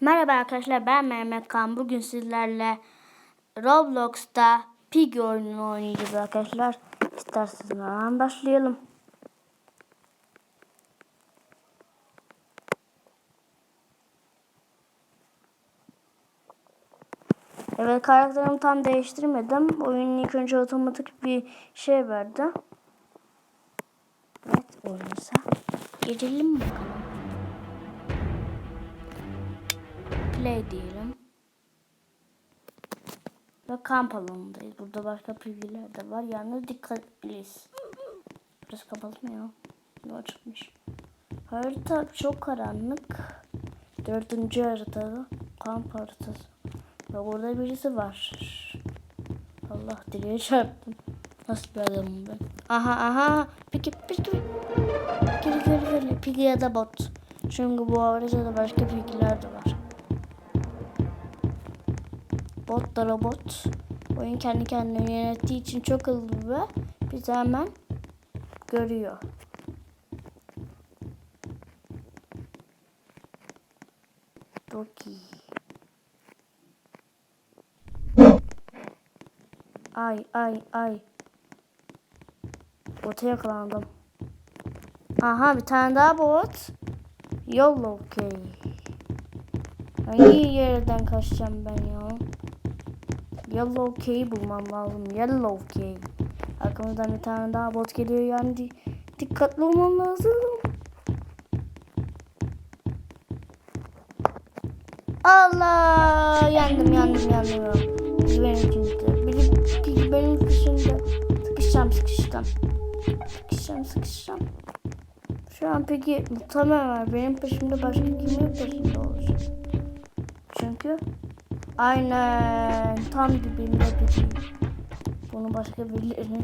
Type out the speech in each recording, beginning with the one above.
Merhaba arkadaşlar ben Mehmet Kan. Bugün sizlerle Roblox'ta Pig oyununu oynayacağız arkadaşlar. İsterseniz hemen başlayalım. Evet karakterimi tam değiştirmedim. Oyun ilk önce otomatik bir şey verdi. Evet oyunsa. Girelim bakalım. Play diyelim. Ve kamp alanındayız. Burada başka bilgiler de var. Yalnız dikkat please. Burası kapalı mı ya? Ne açılmış? Harita çok karanlık. Dördüncü haritada kamp haritası. Ve burada birisi var. Allah direğe çarptım. Nasıl bir adamım ben? Aha aha. Peki peki. Geri geri geri. Pigi ya da bot. Çünkü bu haritada başka bilgiler de var. Bot da robot. Oyun kendi kendine yönettiği için çok hızlı ve bizi hemen görüyor. Doki. Ay ay ay. Bota yakalandım. Aha bir tane daha bot. Yellow key. Hangi yerden kaçacağım ben ya? Yellow key bulmam lazım. Yellow key. Arkamızdan bir tane daha bot geliyor yani di- dikkatli olmam lazım. Allah yandım yandım yandım. Benim içimde. Biri, biri benim peşimde. Sıkışacağım sıkışacağım. Sıkışacağım sıkışacağım. Şu an peki muhtemelen benim peşimde başka kimin peşinde olacak? Çünkü aynen tam dibimde biri. Bunu başka birilerine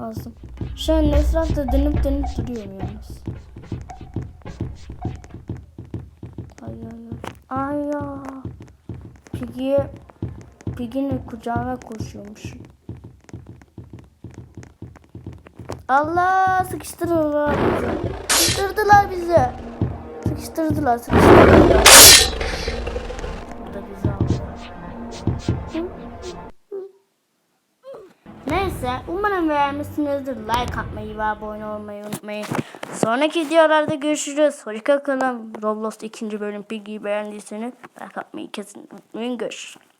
lazım. Şu an etrafta dönüp dönüp duruyorum yalnız. Ay ay ay. Ay ya. Piggy'ye Piggy'nin kucağına koşuyormuş. Allah sıkıştırdılar bizi. Sıkıştırdılar bizi. Sıkıştırdılar, sıkıştırdılar. Neyse umarım beğenmişsinizdir. Like atmayı ve abone olmayı unutmayın. Sonraki videolarda görüşürüz. Hoşça kalın. Roblox ikinci bölüm Piggy'yi beğendiyseniz like atmayı kesin unutmayın. Görüşürüz.